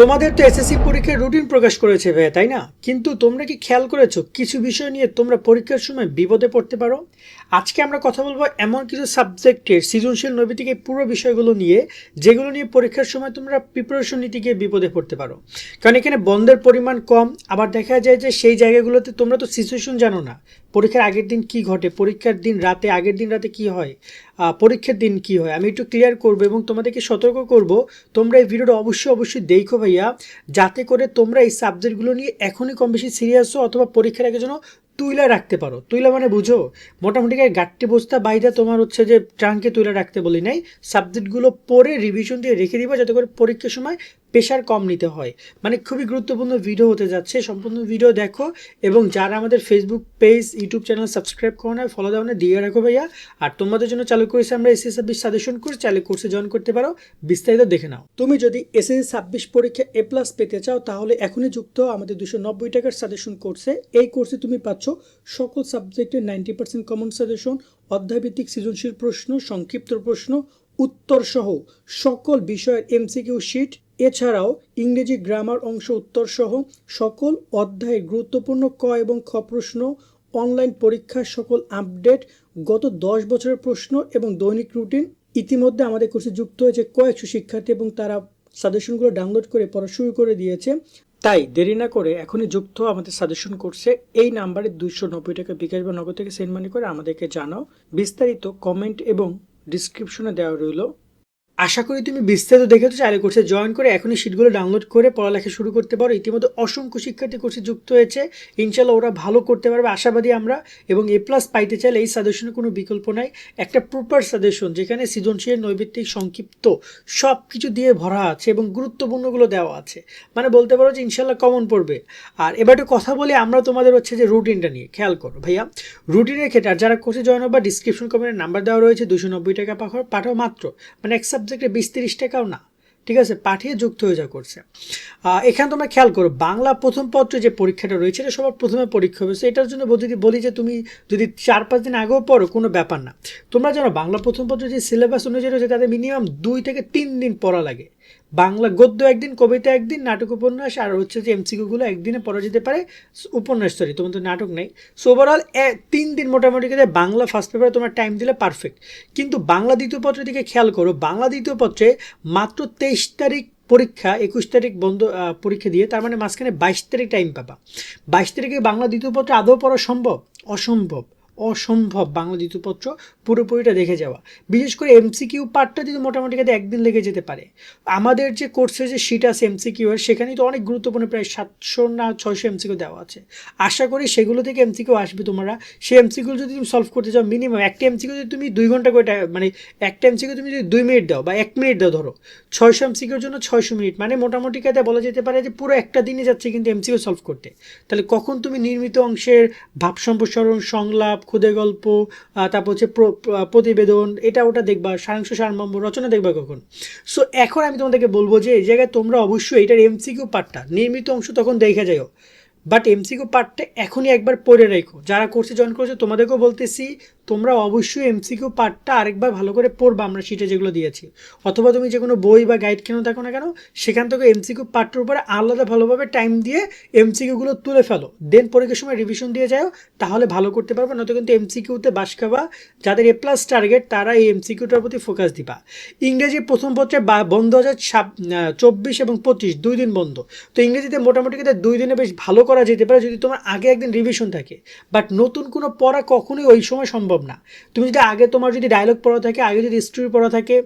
তোমাদের তো এসএসসি পরীক্ষার রুটিন প্রকাশ করেছে ভাইয়া, তাই না? কিন্তু তোমরা কি খেয়াল করেছ? কিছু বিষয় নিয়ে তোমরা পরীক্ষার সময় বিপদে পড়তে পারো? আজকে আমরা কথা বলব এমন কিছু সাবজেক্টের সৃজনশীল নৈবিতিক পুরো বিষয়গুলো নিয়ে, যেগুলো নিয়ে পরীক্ষার সময় তোমরা প্রিপারেশন নিতে গিয়ে বিপদে পড়তে পারো। কারণ এখানে বন্ধের পরিমাণ কম, আবার দেখা যায় যে সেই জায়গাগুলোতে তোমরা তো সিচুয়েশন জানো না। পরীক্ষার আগের দিন কি ঘটে, পরীক্ষার দিন রাতে, আগের দিন রাতে কি হয় পরীক্ষার দিন কি হয়, আমি একটু ক্লিয়ার করব এবং তোমাদেরকে সতর্ক করব। তোমরা এই ভিডিওটা অবশ্যই অবশ্যই দেখো ভাইয়া, যাতে করে তোমরা এই সাবজেক্টগুলো নিয়ে এখনই কম বেশি সিরিয়াস হো অথবা পরীক্ষার আগে যেন তুইলা রাখতে পারো। তুইলা মানে বুঝো, মোটামুটি গাট্টি বস্তা বাইরে তোমার হচ্ছে যে ট্রাঙ্কে তুইলা রাখতে বলি নাই। সাবজেক্টগুলো পরে রিভিশন দিয়ে রেখে দিবা, যাতে করে পরীক্ষার সময় প্রেশার কম নিতে হয়। মানে খুবই গুরুত্বপূর্ণ ভিডিও হতে যাচ্ছে। সম্পূর্ণ ভিডিও দেখো এবং যারা আমাদের Facebook page YouTube channel subscribe করো না ফলো দাও না, দিয়ে রাখো ভাইয়া। আর তোমাদের জন্য চালু করেছি আমরা এসএস ছাব্বিশ সাজেশন করে চালু কোর্সে জয়েন করতে পারো। বিস্তারিত দেখে নাও। তুমি যদি এসএসসি ছাব্বিশ পরীক্ষা এ প্লাস পেতে চাও, তাহলে এখনই যুক্ত আমাদের দুশো নব্বই টাকার সাজেশন কোর্সে এই কোর্সে তুমি পাচ্ছ সকল সাবজেক্টের নাইনটি পার্সেন্ট কমন সাজেশন অধ্যায়ভিত্তিক সৃজনশীল প্রশ্ন, সংক্ষিপ্ত প্রশ্ন উত্তর সহ সকল বিষয়ের এমসিকিউ শিট এছাড়াও ইংরেজি গ্রামার অংশ উত্তর সহ সকল অধ্যায়ের গুরুত্বপূর্ণ ক এবং খ প্রশ্ন অনলাইন পরীক্ষার সকল আপডেট গত দশ বছরের প্রশ্ন এবং দৈনিক রুটিন ইতিমধ্যে আমাদের কোর্সে যুক্ত হয়েছে কয়েকশো শিক্ষার্থী এবং তারা সাজেশনগুলো ডাউনলোড করে পড়া শুরু করে দিয়েছে। তাই দেরি না করে এখনই যুক্ত আমাদের সাজেশন কোর্সে এই নাম্বারে দুইশো নব্বই টাকা বিকাশ বা নগদ থেকে সেন্ড মানি করে আমাদেরকে জানাও। বিস্তারিত কমেন্ট এবং ডিসক্রিপশনে দেওয়া রইল। আশা করি তুমি বিস্তারিত দেখে তো চাইলে কোর্সে জয়েন করে এখনই সিটগুলো ডাউনলোড করে পড়ালেখা শুরু করতে পারো। ইতিমধ্যে অসংখ্য শিক্ষার্থী কোর্সে যুক্ত হয়েছে। ইনশাল্লাহ ওরা ভালো করতে পারবে, আশাবাদী আমরা। এবং এ প্লাস পাইতে চাইলে এই সাজেশনের কোনো বিকল্প নাই। একটা প্রপার সাজেশন যেখানে সৃজনশীল, নৈবিত্তিক, সংক্ষিপ্ত সব কিছু দিয়ে ভরা আছে এবং গুরুত্বপূর্ণগুলো দেওয়া আছে। মানে বলতে পারো যে ইনশাল্লাহ কমন পড়বে। আর এবার একটু কথা বলে আমরা তোমাদের হচ্ছে যে রুটিনটা নিয়ে। খেয়াল করো ভাইয়া। রুটিনের ক্ষেত্রে যারা কোর্সে জয়েন হবে ডিসক্রিপশন কমেন্টের নাম্বার দেওয়া রয়েছে দুশো নব্বই টাকা পাঠাও মাত্র। মানে এক সাবজেক্টে বিশ তিরিশ টাকাও না। ঠিক আছে? পাঠিয়ে যুক্ত হয়ে যা করছে। এখানে তোমরা খেয়াল করো, বাংলা প্রথম পত্রে যে পরীক্ষাটা রয়েছে, এটা সবার প্রথমে পরীক্ষা হবে। এটার জন্য যদি বলি যে তুমি যদি চার পাঁচ দিন আগেও পড়ো, কোনো ব্যাপার না। তোমরা জানো, বাংলা প্রথম পত্র যে সিলেবাস অনুযায়ী রয়েছে তাদের মিনিমাম দুই থেকে তিন দিন পড়া লাগে। বাংলা গদ্য একদিন, কবিতা একদিন নাটক উপন্যাস আর হচ্ছে যে এমসিকিউগুলো একদিনে পড়া যেতে পারে, উপন্যাস সরি তোমার তো নাটক নেই। সো ওভারঅল তিন দিন মোটামুটি করে বাংলা ফার্স্ট পেপারে তোমার টাইম দিলে পারফেক্ট কিন্তু বাংলা দ্বিতীয় পত্রের দিকে খেয়াল করো, বাংলা দ্বিতীয় পত্রে মাত্র তেইশ তারিখ পরীক্ষা, একুশ তারিখ বন্ধ পরীক্ষা দিয়ে তার মানে মাঝখানে বাইশ তারিখ টাইম পাবা। বাইশ তারিখে বাংলা দ্বিতীয় পত্রে আদৌ পড়া সম্ভব? অসম্ভব। অসম্ভব বাংলা দ্বিতীয় পত্র পুরোপুরিটা দেখে যাওয়া। বিশেষ করে এমসিকিউ পার্টটা যদি মোটামুটি কাতে একদিন লেগে যেতে পারে। আমাদের যে কোর্সের যে শিট আছে এমসিকিউ এর, সেখানেই তো অনেক গুরুত্বপূর্ণ প্রায় সাতশো না ছয়শো এমসিকিউ দেওয়া আছে। আশা করি সেগুলো থেকে এমসিকিউ আসবে তোমরা। সেই এমসিকিউ যদি তুমি সলভ করতে চাও মিনিমাম একটা এমসিকিউ যদি তুমি দুই ঘণ্টা করে মানে একটা এমসিকিউ তুমি যদি দুই মিনিট দাও বা এক মিনিট দাও, ধরো, ছয়শো এমসিকিউর জন্য ছয়শো মিনিট মানে মোটামুটি কাতে বলা যেতে পারে যে পুরো একটা দিনে যাচ্ছে কিন্তু এমসিকিউ সলভ করতে। তাহলে কখন তুমি নির্মিত অংশের ভাব সম্প্রসারণ, সংলাপ খুদে গল্প তারপর হচ্ছে প্র- প্র- প্রতিবেদন, এটা ওটা দেখবা, সারাংশ সারমর্ম, রচনা দেখবা কখন? সো এখন আমি তোমাদেরকে বলব যে এই জায়গায় তোমরা অবশ্যই এটার এমসিকিউ পার্টটা নির্মিত অংশ তখন দেখে যাও বাট এমসিকিউ পার্টটা এখনই একবার পড়ে রেখো। যারা কোর্সে জয়েন করেছ, তোমাদেরকেও বলতেছি তোমরা অবশ্যই এমসিকিউ পার্টটা আরেকবার ভালো করে পড়বা, আমরা সিটে যেগুলো দিয়েছি। অথবা তুমি যে কোনো বই বা গাইড কেন থাকো না কেন, সেখান থেকে এমসিকিউ পার্টটার উপরে আলাদা ভালোভাবে টাইম দিয়ে এমসিকিউগুলো তুলে ফেলো। দেন পরীক্ষার সময় রিভিশন দিয়ে যাও, তাহলে ভালো করতে পারবে, নয়তো কিন্তু এমসিকিউতে বাস খাবা যাদের এ প্লাস টার্গেট তারা এই এমসিকিউটার প্রতি ফোকাস দিবা। ইংরেজি প্রথম পত্রে বন্ধ হাজার চব্বিশ এবং পঁচিশ, দুই দিন বন্ধ। তো ইংরেজিতে মোটামুটি কিন্তু দুই দিনে বেশ ভালো করা যেতে পারে যদি তোমার আগে একদিন রিভিশন থাকে। বাট নতুন কোনো পড়া কখনোই ওই সময় সম্ভব না। তুমি যদি আগে তোমার যদি ডায়লগ পড়া থাকে, আগে যদি স্টোরি পড়া থাকে,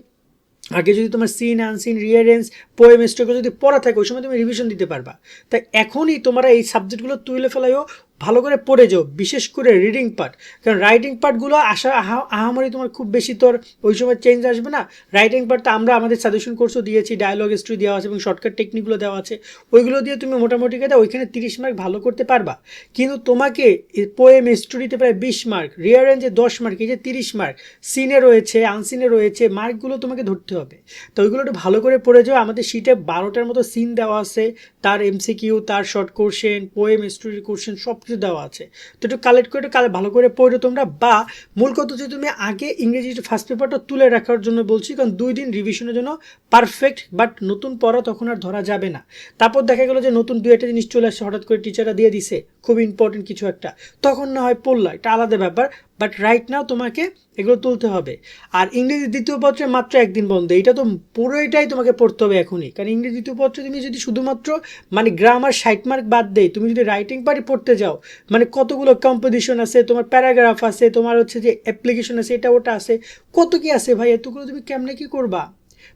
আগে যদি তোমার সিন আনসিন রিয়ারেন্স পোয়েম স্ট্রোকে যদি পড়া থাকে, ওই সময় তুমি রিভিশন দিতে পারবা। তাই এখনই তোমরা এই সাবজেক্টগুলো তুলে ফেলাইও ভালো করে পড়ে যাও, বিশেষ করে রিডিং পার্ট কারণ রাইটিং পার্টগুলো আশা, আহা- আহামরি তোমার খুব বেশি তোর ওই সময় চেঞ্জ আসবে না। রাইটিং পার্টটা আমরা আমাদের সাজেশন কোর্সও দিয়েছি ডায়লগ হিস্ট্রি দেওয়া আছে এবং শর্টকাট টেকনিকগুলো দেওয়া আছে। ওইগুলো দিয়ে তুমি মোটামুটি কথা ওইখানে তিরিশ মার্ক ভালো করতে পারবা। কিন্তু তোমাকে পোয়েম স্টোরিতে প্রায় বিশ মার্ক রিয়ারেঞ্জে দশ মার্ক এই যে তিরিশ মার্ক সিনে রয়েছে আনসিনে রয়েছে মার্কগুলো তোমাকে ধরতে হবে। তো ওইগুলো একটু ভালো করে পড়ে যাও, আমাদের শিটে বারোটার মতো সিন দেওয়া আছে। তার এমসিকিউ তার short question poem story question সব কিছু কিছু দেওয়া আছে। তো একটু কালেক্ট করে, একটু ভালো করে পড়ো তোমরা। বা মূল কথা হচ্ছে তুমি আগে ইংরেজি ফার্স্ট পেপারটা তুলে রাখার জন্য বলছি, কারণ দুই দিন রিভিশনের জন্য পারফেক্ট বাট নতুন পড়া তখন আর ধরা যাবে না। তারপর দেখা গেলো যে নতুন দু একটা জিনিস চলে আসছে, হঠাৎ করে টিচাররা দিয়ে দিছে, খুব ইম্পর্টেন্ট কিছু একটা। তখন না হয় পড়ল, এটা আলাদা ব্যাপার। বাট রাইট নাও তোমাকে এগুলো তুলতে হবে। আর ইংরেজি দ্বিতীয় পত্রে মাত্র একদিন বন্ধ। এটা তো পুরো এটাই তোমাকে পড়তে হবে এখনই। কারণ ইংরেজি দ্বিতীয় পত্রে তুমি যদি শুধুমাত্র মানে গ্রামার ষাট মার্ক বাদ দেয় তুমি যদি রাইটিং পারি পড়তে যাও মানে কতগুলো কম্পোজিশন আছে, তোমার প্যারাগ্রাফ আছে, তোমার হচ্ছে যে অ্যাপ্লিকেশন আছে, এটা ওটা আছে, কত কি আছে ভাই? এতগুলো তুমি কেমনে কি করবা?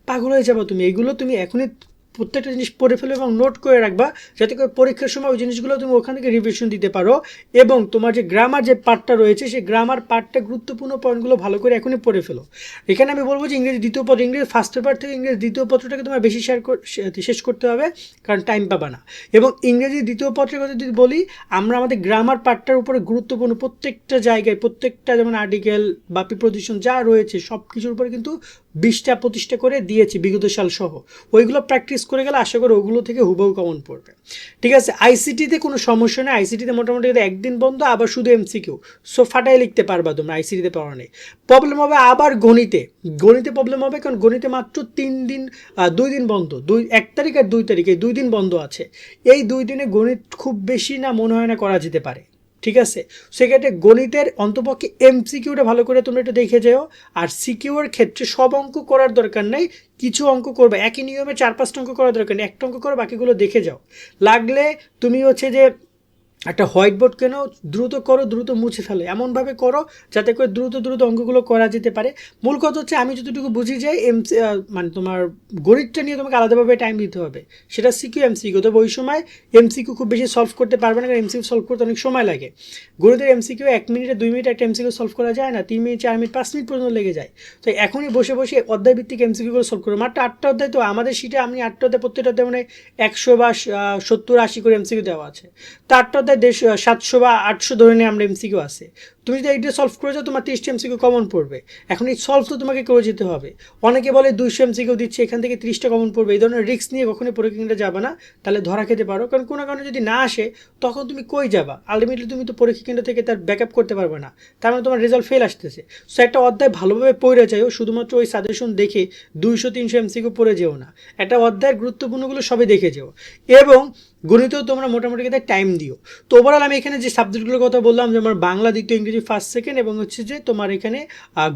পাগল হয়ে যাব তুমি। এগুলো তুমি এখনই প্রত্যেকটা জিনিস পড়ে ফেলো এবং নোট করে রাখবা যাতে করে পরীক্ষার সময় ওই জিনিসগুলো তুমি ওখান থেকে রিভিশন দিতে পারো এবং তোমার যে গ্রামার যে পার্টটা রয়েছে, সেই গ্রামার পার্টটা গুরুত্বপূর্ণ পয়েন্টগুলো ভালো করে এখনই পড়ে ফেলো। এখানে আমি বলব যে ইংরেজি দ্বিতীয় পত্র ইংরেজি ফার্স্ট পেপার থেকে ইংরেজি দ্বিতীয় পত্রটাকে তোমার বেশি শেয়ার শেষ করতে হবে কারণ টাইম পাবা না। এবং ইংরেজি দ্বিতীয় পত্রের কথা যদি বলি, আমরা আমাদের গ্রামার পার্টটার উপরে গুরুত্বপূর্ণ প্রত্যেকটা জায়গায়, প্রত্যেকটা যেমন আর্টিকেল বা প্রিপোজিশন যা রয়েছে সব কিছুর উপরে কিন্তু বিশটা পঁচিশটা করে দিয়েছি বিগত সাল সহ। ওইগুলো প্র্যাকটিস করে গেলে আশা করি ওগুলো থেকে হুবহু কমন পড়বে। ঠিক আছে আইসিটিতে কোনো সমস্যা নেই। আইসিটিতে মোটামুটি একদিন বন্ধ, আবার শুধু এমসিকিউ সো ফাটাই লিখতে পারবা তোমরা আইসিটিতে পড়া নেই প্রবলেম হবে আবার গণিতে। গণিতে প্রবলেম হবে কারণ গণিতে মাত্র তিন দিন দুই দিন বন্ধ। দুই, এক তারিখ আর দুই তারিখ, এই দুই দিন বন্ধ আছে। এই দুই দিনে গণিত খুব বেশি না মনে হয় না করা যেতে পারে। ঠিক আছে? সেক্ষেত্রে গণিতের অন্তপক্ষে এম সিকিউটা ভালো করে তোমরা একটু দেখে যাও। আর সিকিউর ক্ষেত্রে সব অঙ্ক করার দরকার নেই, কিছু অঙ্ক করবে। একই নিয়মে চার পাঁচটা অঙ্ক করার দরকার নেই, একটা অঙ্ক করে, বাকিগুলো দেখে যাও। লাগলে তুমি হচ্ছে যে একটা হোয়াইট বোর্ড কেন দ্রুত করো, দ্রুত মুছে ফেলো। এমনভাবে করো যাতে করে দ্রুত দ্রুত অঙ্কগুলো করা যেতে পারে। মূল কথা হচ্ছে আমি যতটুকু বুঝি যাই এম মানে তোমার গণিতটা নিয়ে তোমাকে আলাদাভাবে টাইম দিতে হবে। সেটা সিকিউ এমসিকিউ তবে ওই সময় এমসিকিউ খুব বেশি সলভ করতে পারবে না, কারণ এমসিকিউ সলভ করতে অনেক সময় লাগে। গণিতের এমসিকিউ এক মিনিটে, দুই মিনিট একটা এমসিকিউ সলভ করা যায় না, তিন মিনিট, চার মিনিট, পাঁচ মিনিট পর্যন্ত লেগে যায়। তো এখনই বসে বসে অধ্যায় ভিত্তিক এমসিকিউগুলো সলভ করো। মাত্র আটটা অধ্যায় তো আমাদের সিটে আমি আটটা অধ্যায়, প্রত্যেকটা অধ্যায় মানে একশো বা সত্তর, আশি করে এমসিকিউ দেওয়া আছে। তো আটটা দেড়শো সাতশো বা আটশো ধরনের আমরা এমসিকিউ আছে। তুমি যদি এইটা সলভ করে যাও, তোমার তিরিশটা এমসিকিউ কমন পড়বে। এখন এই সলভ তো তোমাকে করে যেতে হবে। অনেকে বলে দুইশো এমসিকিউ দিচ্ছে, এখান থেকে তিরিশটা কমন পড়বে। এই ধরনের রিস্ক নিয়ে কখনোই পরীক্ষা যাবে না, তাহলে ধরা খেতে পারো। কারণ কোনো কারণে যদি না আসে, তখন তুমি কই যাবা? আলটিমেটলি তুমি তো পরীক্ষা কেন্দ্র থেকে তার ব্যাকআপ করতে পারবে না। তার মানে তোমার রেজাল্ট ফেল আসতেছে। সো একটা অধ্যায় ভালোভাবে পড়ে যাও শুধুমাত্র ওই সাজেশন দেখে দুইশো, তিনশো এমসিকিউ পড়ে যেও না। একটা অধ্যায়ের গুরুত্বপূর্ণগুলো সবই দেখে যেও। এবং গণিতেও তোমরা মোটামুটি টাইম দিও। তো ওভারঅল আমি এখানে যে সাবজেক্টগুলোর কথা বললাম, যেমন বাংলা, দ্বিতীয় ইংরেজি ফার্স্ট সেকেন্ড এবং হচ্ছে যে তোমার এখানে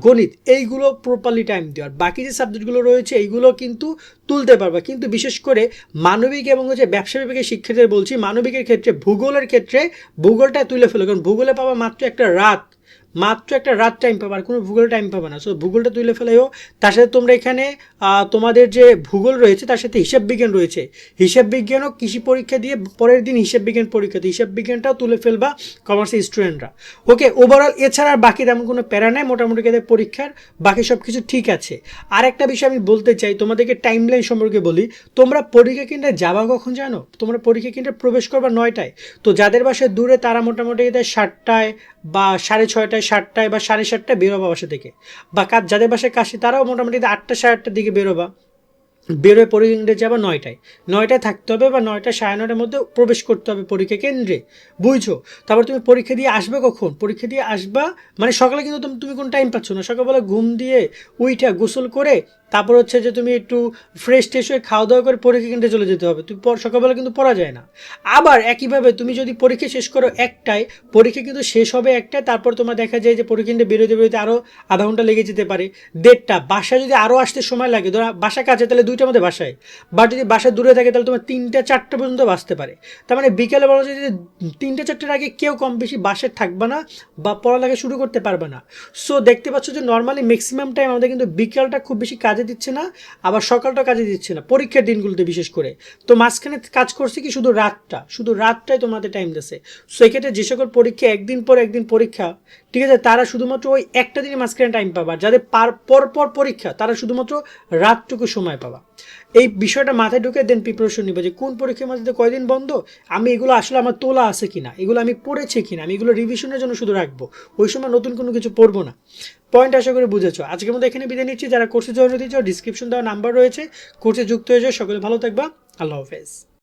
গণিত। এইগুলো প্রপারলি টাইম দেওয়ার বাকি যে সাবজেক্টগুলো রয়েছে, এইগুলো কিন্তু তুলতে পারবা। কিন্তু বিশেষ করে মানবিক এবং হচ্ছে ব্যবসা বিভাগের শিক্ষার্থীদের বলছি, মানবিকের ক্ষেত্রে, ভূগোলের ক্ষেত্রে ভূগোলটা তুলে ফেলো। কারণ ভূগোলে পাবা মাত্র একটা রাত। মাত্র একটা রাত টাইম পাবে আর কোনো ভূগোল টাইম পাবে না। সো ভূগোলটা তুলে ফেলেও তার সাথে তোমরা এখানে তোমাদের যে ভূগোল রয়েছে, তার সাথে হিসাব বিজ্ঞান রয়েছে। হিসাব বিজ্ঞানও কৃষি পরীক্ষা দিয়ে পরের দিন হিসাব বিজ্ঞান তো হিসাব বিজ্ঞানটাও তুলে ফেলবা কমার্সের স্টুডেন্টরা ওকে ওভারঅল এছাড়া আর বাকি তেমন কোনো প্যারা নেই, মোটামুটি এদের পরীক্ষার, বাকি সব কিছু ঠিক আছে। আর একটা বিষয় আমি বলতে চাই, তোমাদেরকে টাইম লাইন সম্পর্কে বলি, তোমরা পরীক্ষা কেন্দ্রে যাবা কখন জানো? তোমরা পরীক্ষা কেন্দ্রে প্রবেশ করবা নয়টায়। তো যাদের বাসায় দূরে, তারা মোটামুটি সাতটায় বা সাড়ে ছয়টায় সাতটায় বা সাড়ে সাতটায় বেরোবা বাসা থেকে। বা কাজ যাদের বাসায় কাশি, তারাও মোটামুটি আটটা সাড়ে আটটার দিকে বেরোবা। বেরোয় পরীক্ষা কেন্দ্রে যাবা নয়টায়। নয়টায় থাকতে হবে বা নয়টা সাড়ে নয়টার মধ্যে প্রবেশ করতে হবে পরীক্ষা কেন্দ্রে। বুঝছ? তারপর তুমি পরীক্ষা দিয়ে আসবে কখন? পরীক্ষা দিয়ে আসবা মানে সকালে কিন্তু তুমি- কোনো টাইম পাচ্ছ না। সকালবেলা ঘুম দিয়ে উইঠা গোসল করে তারপর হচ্ছে যে তুমি একটু ফ্রেশ ট্রেশ হয়ে খাওয়া দাওয়া করে পরীক্ষা কেন্দ্রে চলে যেতে হবে। তুমি সকালবেলা কিন্তু পড়া যায় না। আবার একইভাবে তুমি যদি পরীক্ষা শেষ করো একটায়, পরীক্ষা কিন্তু শেষ হবে একটায়, তারপর তোমার দেখা যায় যে পরীক্ষা কেন্দ্রে বেরোতে বেরোতে আরও আধা ঘণ্টা লেগে যেতে পারে। দেড়টা, বাসায় যদি আরও আসতে সময় লাগে, ধরো বাসা কাছে, তাহলে দুইটার মধ্যে বাসায়। বা যদি বাসা দূরে থাকে, তাহলে তোমার তিনটা, চারটা পর্যন্ত বাঁচতে পারে। তার মানে বিকেলে বলা যায় যে তিনটে, চারটের আগে কেউ কম বেশি বাসায় থাকবে না বা পড়ালেখা শুরু করতে পারবে না। সো দেখতে পাচ্ছ যে নর্মালি ম্যাক্সিমাম টাইম আমাদের কিন্তু বিকেলটা খুব বেশি কাজে দিচ্ছে না, আবার সকালটা কাজে দিচ্ছে না, পরীক্ষার দিনগুলোতে বিশেষ করে। তো মাঝখানে কাজ করছে কি শুধু রাতটা, শুধু রাতটাই তোমাদের টাইম দিচ্ছে সো এক্ষেত্রে যে সকল পরীক্ষা একদিন পর একদিন পরীক্ষা ঠিক আছে? তারা শুধুমাত্র ওই একটা দিনের মাঝখানে টাইম পাবা। যাদের পার, পর পর পরীক্ষা, তারা শুধুমাত্র রাতটুকু সময় পাবা। এই বিষয়টা মাথায় ঢুকে দেন প্রিপারেশন নিবে যে কোন পরীক্ষার মধ্যে কয়দিন বন্ধ, আমি এগুলো আসলে আমার তোলা আছে কিনা, এগুলো আমি পড়েছি কিনা, আমি এগুলো রিভিশনের জন্য শুধু রাখব। ওই সময় নতুন কোনো কিছু পড়ব না। পয়েন্ট আশা করে বুঝেছ। আজকের মধ্যে এখানে বিদায় নিচ্ছি। যারা কোর্সে জয়েন হতে চাও ডিসক্রিপশন দেওয়া নাম্বার রয়েছে। কোর্সে যুক্ত হয়ে যাও। সকলে ভালো থাকবা। আল্লাহ হাফেজ।